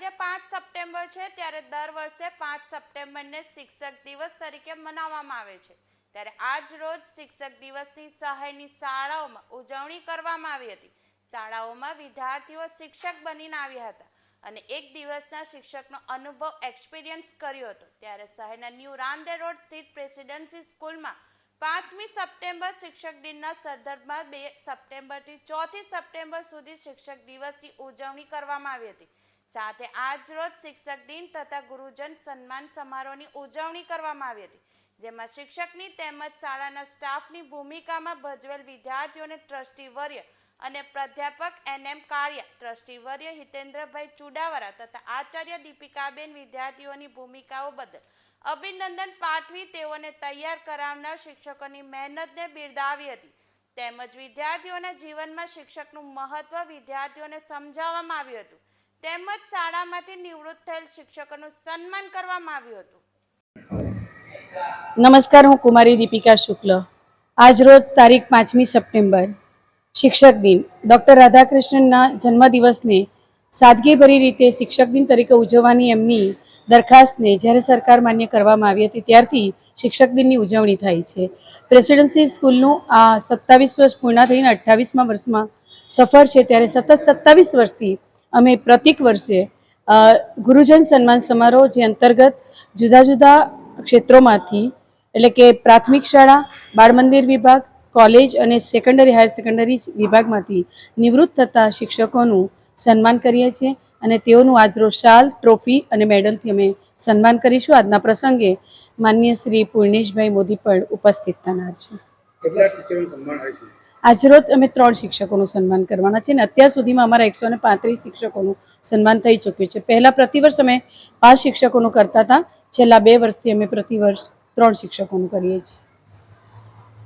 પાંચ સપ્ટેમ્બર છે, ત્યારે દર વર્ષે પાંચ સપ્ટેમ્બરને શિક્ષક દિવસ તરીકે મનાવવામાં આવે છે. ત્યારે આજ રોજ શિક્ષક દિવસની શહેરની શાળાઓમાં ઉજવણી કરવામાં આવી હતી. શાળાઓમાં વિદ્યાર્થીઓ શિક્ષક બનીને આવ્યા હતા અને એક દિવસના શિક્ષકનો અનુભવ એક્સપિરિયન્સ કર્યો હતો. ત્યારે શહેરના ન્યૂ રાંદે રોડ સ્થિત પ્રેસિડેન્સી સ્કૂલમાં પાંચમી સપ્ટેમ્બર શિક્ષક દિનના સંદર્ભમાં બે સપ્ટેમ્બરથી ચોથી સપ્ટેમ્બર સુધી શિક્ષક દિવસની ઉજવણી કરવામાં આવી હતી. સાથે આજ રોજ શિક્ષક દિન તથા ગુરુજન સન્માન સમારોહની ઉજવણી કરવામાં આવી હતી, જેમાં શિક્ષકની તેમજ શાળાના સ્ટાફની ભૂમિકામાં ભજવેલ વિદ્યાર્થીઓને ટ્રસ્ટી વર્ય અને પ્રાધ્યાપક એન એમ કાળિયા ટ્રસ્ટી વર્ય હિતેન્દ્રભાઈ ચુડાવરા તથા આચાર્ય દીપિકાબેન વિદ્યાર્થીઓની ભૂમિકાઓ બદલ અભિનંદન પાઠવી તેઓને તૈયાર કરાવનાર શિક્ષકોની મહેનતને બિરદાવી હતી. તેમજ વિદ્યાર્થીઓના જીવનમાં શિક્ષકનું મહત્વ વિદ્યાર્થીઓને સમજાવવામાં આવ્યું હતું. તેમજ શાળામાંથી નિવૃત્ત થયેલ શિક્ષકોનું સન્માન કરવામાં આવ્યું હતું. નમસ્કાર, હું કુમારી દીપિકા શુક્લ. આજરોજ તારીખ પાંચમી સપ્ટેમ્બર, શિક્ષક દિન. ડૉક્ટર રાધાકૃષ્ણનના જન્મદિવસને સાદગીભરી રીતે શિક્ષક દિન તરીકે ઉજવવાની એમની દરખાસ્તને જ્યારે સરકાર માન્ય કરવામાં આવી હતી, ત્યારથી શિક્ષક દિનની ઉજવણી થાય છે. પ્રેસિડેન્સી સ્કૂલનું આ સત્તાવીસ વર્ષ પૂર્ણ થઈને અઠ્ઠાવીસમાં વર્ષમાં સફર છે, ત્યારે સતત સત્તાવીસ વર્ષથી અમે પ્રત્યેક વર્ષે ગુરુજન સન્માન સમારોહ જે અંતર્ગત જુદા જુદા ક્ષેત્રોમાંથી, એટલે કે પ્રાથમિક શાળા, બાળ મંદિર વિભાગ, કોલેજ અને સેકન્ડરી હાયર સેકન્ડરી વિભાગમાંથી નિવૃત્ત થતા શિક્ષકોનું સન્માન કરીએ છીએ અને તેઓનું આજરોજ શાલ ટ્રોફી અને મેડલથી અમે સન્માન કરીશું. આજના પ્રસંગે માન્ય શ્રી પૂર્ણેશભાઈ મોદી પણ ઉપસ્થિત થનાર છે? આજરોજ અમે ત્રણ શિક્ષકોનું સન્માન કરવાના છે અને અત્યાર સુધીમાં અમારા એકસો પાંત્રીસ શિક્ષકોનું સન્માન થઈ ચૂક્યું છે. પહેલાં પ્રતિવર્ષ અમે પાંચ શિક્ષકોનું કરતા હતા. છેલ્લા બે વર્ષથી અમે પ્રતિવર્ષ ત્રણ શિક્ષકોનું કરીએ છીએ.